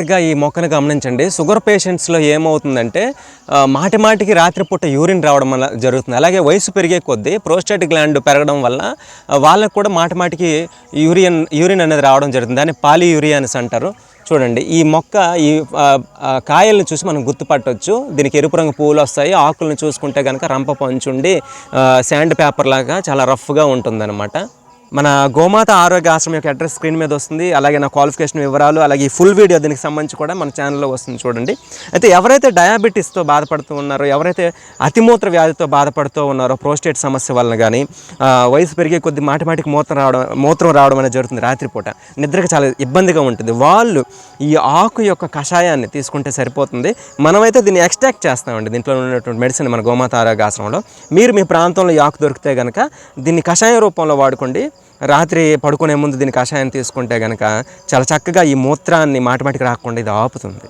గా ఈ మొక్కను గమనించండి. షుగర్ పేషెంట్స్లో ఏమవుతుందంటే మాటిమాటికి మాటి మాటికి రాత్రిపూట యూరిన్ రావడం వల్ల జరుగుతుంది. అలాగే వయసు పెరిగే కొద్దీ ప్రోస్టేట్ గ్లాండ్ పెరగడం వల్ల వాళ్ళకు కూడా మాటి మాటికి యూరియన్ యూరిన్ అనేది రావడం జరుగుతుంది. దాన్ని పాలియూరియానిస్ అంటారు. చూడండి ఈ మొక్క ఈ కాయలను కాయల్ని చూసి మనం గుర్తుపట్టవచ్చు దీనికి ఎరుపు రంగు పువ్వులు వస్తాయి. ఆకులను చూసుకుంటే కనుక రంప పంచుండి శాండ్ పేపర్ లాగా చాలా రఫ్గా ఉంటుందన్నమాట. మన గోమాత ఆరోగ్య ఆశ్రమం యొక్క అడ్రస్ స్క్రీన్ మీద వస్తుంది. అలాగే నా క్వాలిఫికేషన్ వివరాలు అలాగే ఈ ఫుల్ వీడియో దీనికి సంబంధించి కూడా మన ఛానల్లో వస్తుంది చూడండి. అయితే ఎవరైతే డయాబెటీస్తో బాధపడుతూ ఉన్నారో ఎవరైతే అతిమూత్ర వ్యాధితో బాధపడుతూ ఉన్నారో ప్రోస్టేట్ సమస్య వలన కానీ వయసు పెరిగే కొద్ది మాటిమాటికి మూత్రం రావడం మూత్రం రావడం అనేది జరుగుతుంది రాత్రిపూట. నిద్రకు చాలా ఇబ్బందిగా ఉంటుంది. వాళ్ళు ఈ ఆకు యొక్క కషాయాన్ని తీసుకుంటే సరిపోతుంది. మనమైతే దీన్ని ఎక్స్ట్రాక్ట్ చేస్తామండి. దీంట్లో ఉన్నటువంటి మెడిసిన్ మన గోమాత ఆరోగ్య ఆశ్రమంలో. మీరు మీ ప్రాంతంలో ఈ ఆకు దొరికితే కనుక దీన్ని కషాయం రూపంలో వాడుకోండి. రాత్రి పడుకునే ముందు దీని కషాయం తీసుకుంటే కనుక చాలా చక్కగా ఈ మూత్రాన్ని మాటిమాటికి రాకుండా ఇది ఆపుతుంది.